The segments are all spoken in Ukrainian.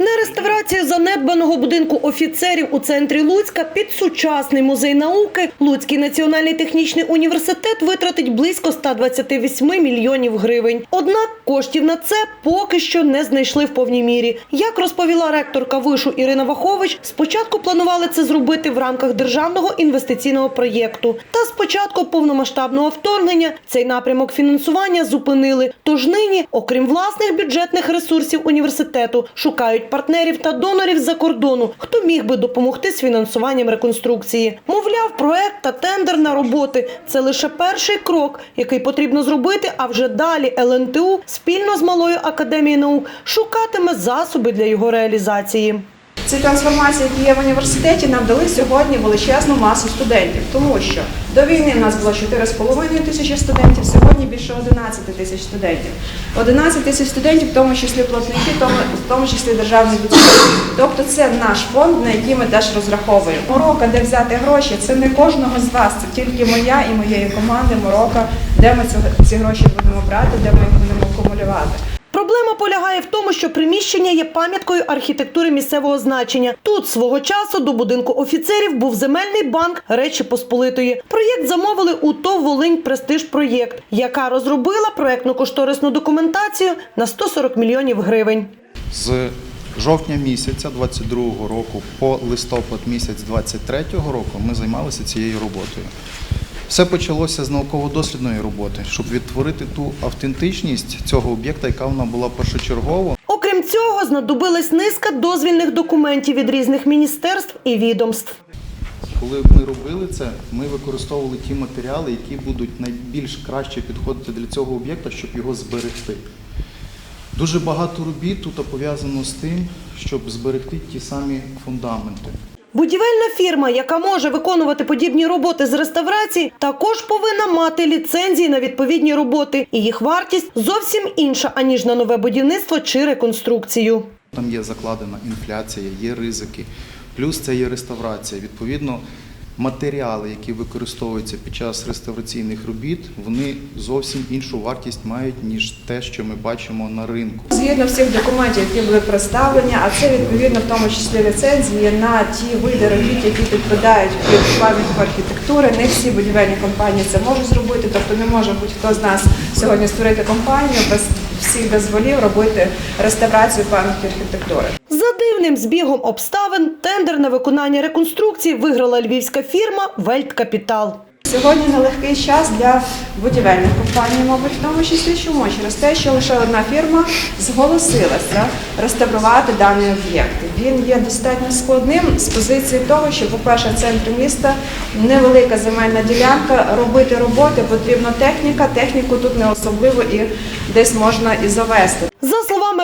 На реставрацію занедбаного будинку офіцерів у центрі Луцька під сучасний музей науки Луцький національний технічний університет витратить близько 128 мільйонів гривень. Однак коштів на це поки що не знайшли в повній мірі. Як розповіла ректорка вишу Ірина Вахович, спочатку планували це зробити в рамках державного інвестиційного проєкту. Та з початку повномасштабного вторгнення цей напрямок фінансування зупинили. Тож нині, окрім власних бюджетних ресурсів університету, шукають партнерів та донорів з-за кордону, хто міг би допомогти з фінансуванням реконструкції. Мовляв, проект та тендер на роботи це лише перший крок, який потрібно зробити. А вже далі ЛНТУ спільно з малою академією наук шукатиме засоби для його реалізації. Ці трансформації, які є в університеті, нам дали сьогодні величезну масу студентів, тому що до війни в нас було 4,5 тисячі студентів, сьогодні більше 11 тисяч студентів. 11 тисяч студентів, в тому числі платники, в тому, числі державний бюджет. Тобто це наш фонд, на який ми теж розраховуємо. Морока, де взяти гроші, це не кожного з вас, це тільки моя і моєї команди Морока, де ми ці гроші будемо брати, де ми їх будемо акумулювати. Проблема полягає в тому, що приміщення є пам'яткою архітектури місцевого значення. Тут свого часу до будинку офіцерів був земельний банк Речі Посполитої. Проєкт замовили у ТОВ Волинь Престиж Проєкт, яка розробила проєктно-кошторисну документацію на 140 мільйонів гривень. З жовтня місяця 22 року по листопад місяць 23 року ми займалися цією роботою. Все почалося з науково-дослідної роботи, щоб відтворити ту автентичність цього об'єкта, яка вона була першочергово. Окрім цього, знадобилась низка дозвільних документів від різних міністерств і відомств. Коли ми робили це, ми використовували ті матеріали, які будуть найбільш краще підходити для цього об'єкта, щоб його зберегти. Дуже багато робіт тут пов'язано з тим, щоб зберегти ті самі фундаменти. Будівельна фірма, яка може виконувати подібні роботи з реставрації, також повинна мати ліцензії на відповідні роботи, і їх вартість зовсім інша аніж на нове будівництво чи реконструкцію. Там є закладена інфляція, є ризики, плюс це є реставрація. Відповідно, матеріали, які використовуються під час реставраційних робіт, вони зовсім іншу вартість мають, ніж те, що ми бачимо на ринку. Згідно всіх документів, які були представлені, а це відповідно в тому числі ліцензії на ті види робіт, які підпадають під пам'ятку архітектури. Не всі будівельні компанії це можуть зробити, тобто не може будь-хто з нас сьогодні створити компанію без всіх дозволів робити реставрацію пам'ятки архітектури. Дивним збігом обставин тендер на виконання реконструкції виграла львівська фірма Вельт Капітал. Сьогодні нелегкий час для будівельних компаній, мабуть, в тому числі чому через те, що лише одна фірма зголосилася реставрувати даний об'єкт. Він є достатньо складним з позиції того, що, по-перше, в центрі міста невелика земельна ділянка, робити роботи потрібна техніка. Техніку тут не особливо і десь можна і завести.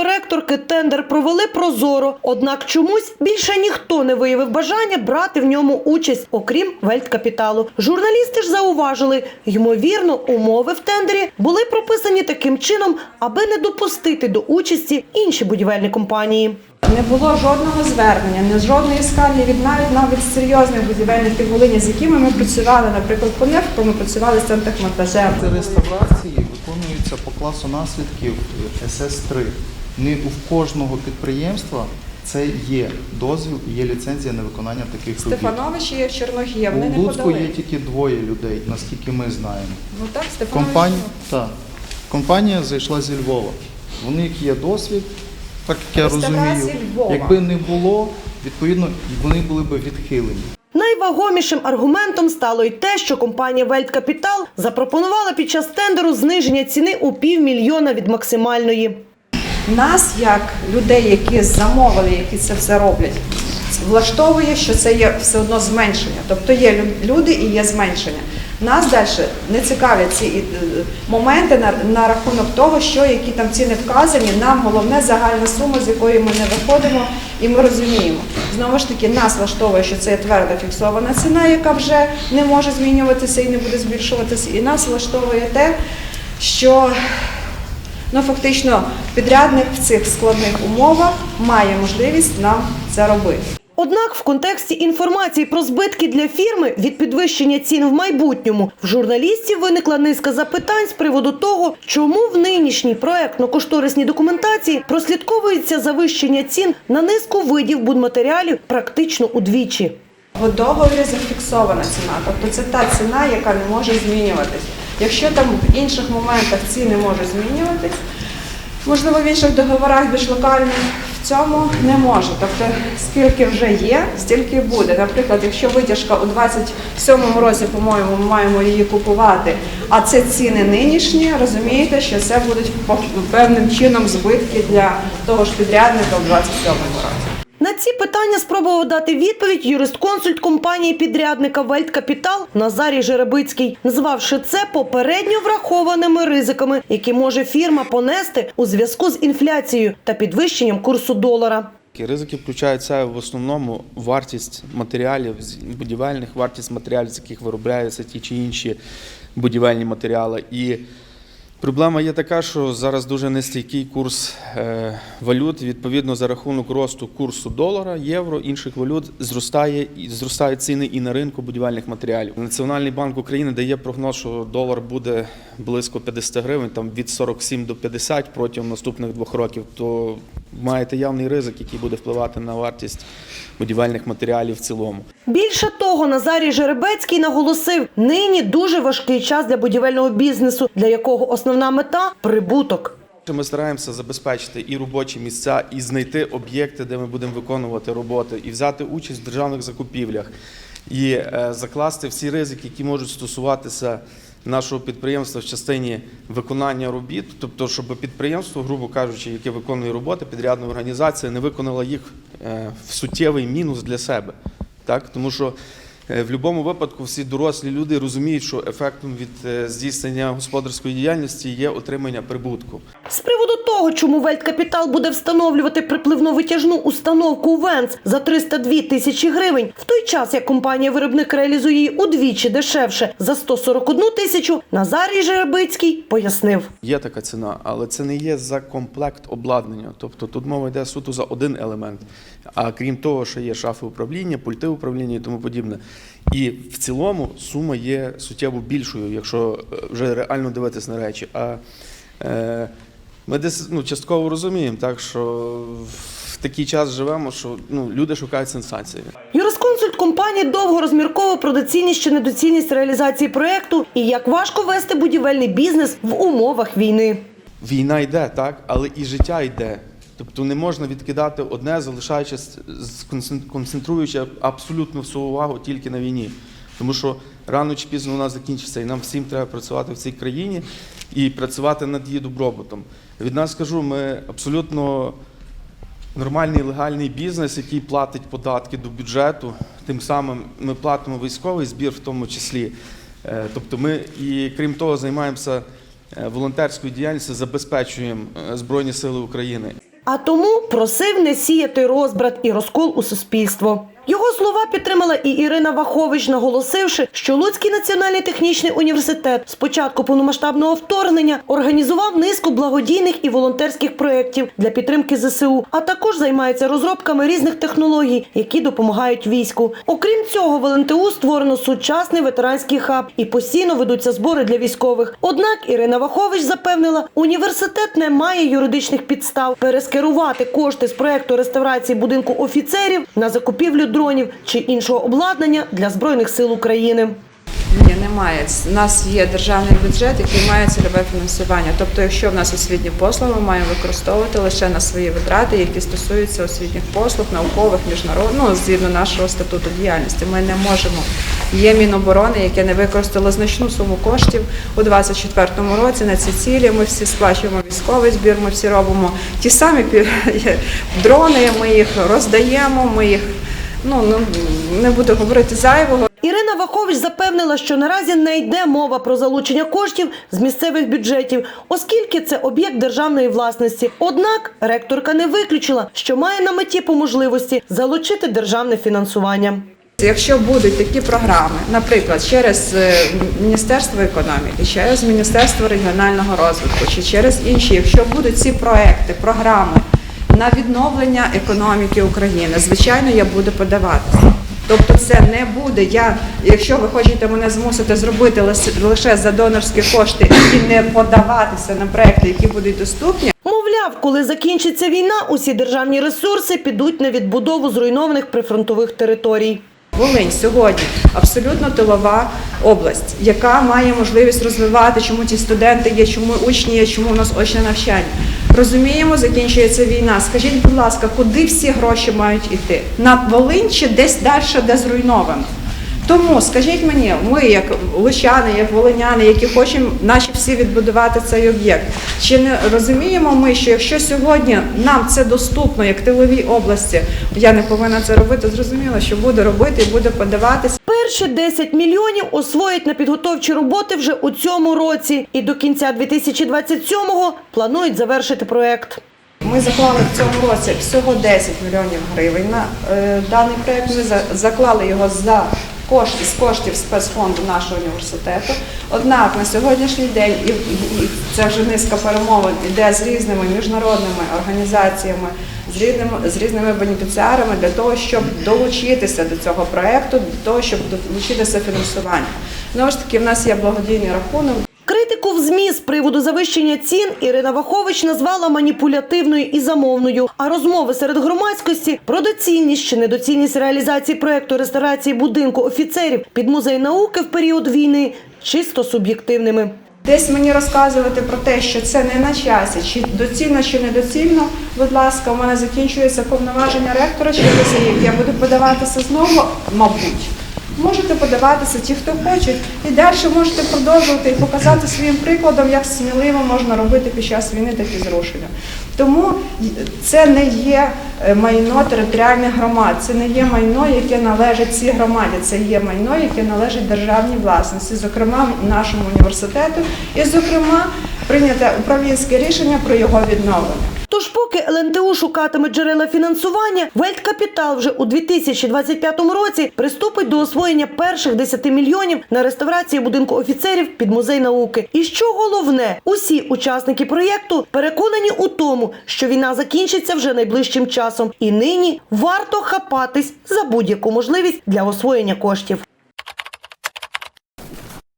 За ректорки, тендер провели прозоро, однак чомусь більше ніхто не виявив бажання брати в ньому участь, окрім Вельткапіталу. Журналісти ж зауважили, ймовірно, умови в тендері були прописані таким чином, аби не допустити до участі інші будівельні компанії. Не було жодного звернення, не жодної скарги від навіть навіть серйозних будівельників Волині, з якими ми працювали, наприклад, по НЕФКО ми працювали з сантехмонтажем. Ці реставрації виконуються по класу наслідків СС-3. Не у кожного підприємства це є дозвіл і є ліцензія на виконання таких робіт. Стефанович і Черногія, вони У не Луцьку подали. є тільки двоє людей, наскільки ми знаємо. Ну так, Стефанович. Компанія, так. Компанія зайшла зі Львова. У них є досвід, так як я розумію. Львова. Якби не було, відповідно, вони були б відхилені. Найвагомішим аргументом стало й те, що компанія Вельт Капітал запропонувала під час тендеру зниження ціни у півмільйона від максимальної. Нас, як людей, які замовили, які це все роблять, влаштовує, що це є все одно зменшення. Тобто є лю- люди і є зменшення. Нас далі не цікавлять ці е, моменти на, на рахунок того, що які там ціни вказані. Нам головне загальна сума, з якої ми не виходимо, і ми розуміємо. Знову ж таки, нас влаштовує, що це є тверда фіксована ціна, яка вже не може змінюватися і не буде збільшуватися. І нас влаштовує те, що Ну, фактично, підрядник в цих складних умовах має можливість нам це робити. Однак в контексті інформації про збитки для фірми від підвищення цін в майбутньому в журналістів виникла низка запитань з приводу того, чому в нинішній проектно-кошторисній документації прослідковується завищення цін на низку видів будматеріалів практично удвічі. В договорі зафіксована ціна, тобто це та ціна, яка не може змінюватись. Якщо там в інших моментах ціни можуть змінюватись, можливо, в інших договорах більш локальних в цьому не може. Тобто, скільки вже є, стільки буде. Наприклад, якщо витяжка у 27-му році, по-моєму, ми маємо її купувати, а це ціни нинішні, розумієте, що це будуть певним чином збитки для того ж підрядника у 27-му році. На ці питання спробував дати відповідь юрист-консульт компанії підрядника Вельткапітал Назарій Жеребицький, назвавши це попередньо врахованими ризиками, які може фірма понести у зв'язку з інфляцією та підвищенням курсу долара. Ризики включають в основному вартість матеріалів будівельних, вартість матеріалів, з яких виробляються ті чи інші будівельні матеріали. І проблема є така, що зараз дуже нестійкий курс е, валют. Відповідно, за рахунок росту курсу долара, євро, інших валют зростає і зростають ціни і на ринку будівельних матеріалів. Національний банк України дає прогноз, що долар буде близько 50 гривень, там від 47 до 50 протягом наступних двох років. То маєте явний ризик, який буде впливати на вартість будівельних матеріалів в цілому. Більше того, Назарій Жеребецький наголосив, нині дуже важкий час для будівельного бізнесу, для якого основна мета прибуток. Ми стараємося забезпечити і робочі місця, і знайти об'єкти, де ми будемо виконувати роботи, і взяти участь в державних закупівлях, і е, закласти всі ризики, які можуть стосуватися нашого підприємства в частині виконання робіт, тобто, щоб підприємство, грубо кажучи, яке виконує роботи, підрядна організація, не виконала їх е, в суттєвий мінус для себе. Так? Тому що е, в будь-якому випадку всі дорослі люди розуміють, що ефектом від е, здійснення господарської діяльності є отримання прибутку. З приводу того, чому Вельткапітал буде встановлювати припливно-витяжну установку у Венц за 302 тисячі гривень, в той час як компанія-виробник реалізує її удвічі дешевше за 141 тисячу, Назарій Жеребицький пояснив. Є така ціна, але це не є за комплект обладнання. Тобто тут мова йде суто за один елемент. А крім того, що є шафи управління, пульти управління і тому подібне. І в цілому сума є суттєво більшою, якщо е, вже реально дивитись на речі. А е, ми десь ну, частково розуміємо, так що в такий час живемо, що ну, люди шукають сенсації. Юрисконсульт компанії довго розмірковував про доцільність чи недоцільність реалізації проекту і як важко вести будівельний бізнес в умовах війни. Війна йде, так, але і життя йде. Тобто не можна відкидати одне, залишаючись сконцен- концентруючи абсолютно всю увагу тільки на війні. Тому що рано чи пізно вона закінчиться, і нам всім треба працювати в цій країні і працювати над її добробутом. Від нас скажу, ми абсолютно нормальний легальний бізнес, який платить податки до бюджету. Тим самим ми платимо військовий збір, в тому числі. Е, Тобто ми і крім того займаємося е, волонтерською діяльністю, забезпечуємо е, Збройні Сили України. А тому просив не сіяти розбрат і розкол у суспільство. Його слова підтримала і Ірина Вахович, наголосивши, що Луцький національний технічний університет з початку повномасштабного вторгнення організував низку благодійних і волонтерських проєктів для підтримки ЗСУ, а також займається розробками різних технологій, які допомагають війську. Окрім цього, в ЛНТУ створено сучасний ветеранський хаб і постійно ведуться збори для військових. Однак Ірина Вахович запевнила, університет не має юридичних підстав перескерувати кошти з проекту реставрації будинку офіцерів на закупівлю дронів чи іншого обладнання для збройних сил України. Ні, немає. У нас є державний бюджет, який має цільове фінансування. Тобто, якщо в нас освітні послуги, ми маємо використовувати лише на свої витрати, які стосуються освітніх послуг, наукових, міжнародних, ну, згідно нашого статуту діяльності. Ми не можемо. Є Міноборони, яке не використало значну суму коштів у 2024 році на ці цілі. Ми всі сплачуємо військовий збір, ми всі робимо ті самі дрони, ми їх роздаємо, ми їх ну, ну не буду говорити зайвого. Ірина Вахович запевнила, що наразі не йде мова про залучення коштів з місцевих бюджетів, оскільки це об'єкт державної власності. Однак ректорка не виключила, що має на меті по можливості залучити державне фінансування. Якщо будуть такі програми, наприклад, через е, Міністерство економіки, через Міністерство регіонального розвитку чи через інші, якщо будуть ці проекти, програми, на відновлення економіки України. Звичайно, я буду подаватися. Тобто це не буде. Я, якщо ви хочете мене змусити зробити лише- за донорські кошти і не подаватися на проекти, які будуть доступні, Мовляв, коли закінчиться війна, усі державні ресурси підуть на відбудову зруйнованих прифронтових територій. Волинь сьогодні абсолютно тилова область, яка має можливість розвивати, чому ті студенти є, чому учні є, чому у нас очне навчання. Розуміємо, закінчується війна. Скажіть, будь ласка, куди всі гроші мають іти? На Волинь чи десь далі, де зруйновано? Тому скажіть мені, ми, як лучани, як волиняни, які хочемо, наче всі відбудувати цей об'єкт, чи не розуміємо ми, що якщо сьогодні нам це доступно, як тиловій області, я не повинна це робити, зрозуміло, що буде робити і буде подаватися. Перші 10 мільйонів освоять на підготовчі роботи вже у цьому році, і до кінця 2027-го планують завершити проект. Ми заклали в цьому році всього 10 мільйонів гривень на е, даний проект. Ми за- заклали його за кошти з коштів спецфонду нашого університету. Однак на сьогоднішній день і, це вже низка перемовин іде з різними міжнародними організаціями, з різними з різними бенефіціарами для того, щоб долучитися до цього проекту, для того, щоб долучитися фінансування. Знову ж таки, в нас є благодійний рахунок. ЗМІ з приводу завищення цін Ірина Вахович назвала маніпулятивною і замовною. А розмови серед громадськості про доцільність чи недоцільність реалізації проекту реставрації будинку офіцерів під музей науки в період війни чисто суб'єктивними. Десь мені розказувати про те, що це не на часі, чи доцільно, чи недоцільно. Будь ласка, у мене закінчується повноваження ректора через рік. Я буду подаватися знову, мабуть. Можете подаватися ті, хто хочуть, і далі можете продовжувати і показати своїм прикладом, як сміливо можна робити під час війни такі зрушення. Тому це не є е, майно територіальних громад, це не є майно, яке належить цій громаді, це є майно, яке належить державній власності, зокрема нашому університету, і, зокрема, прийняте управлінське рішення про його відновлення. Тож, поки ЛНТУ шукатиме джерела фінансування, Вельткапітал вже у 2025 році приступить до освоєння перших 10 мільйонів на реставрацію будинку офіцерів під музей науки. І що головне, усі учасники проєкту переконані у тому, що війна закінчиться вже найближчим часом, і нині варто хапатись за будь-яку можливість для освоєння коштів.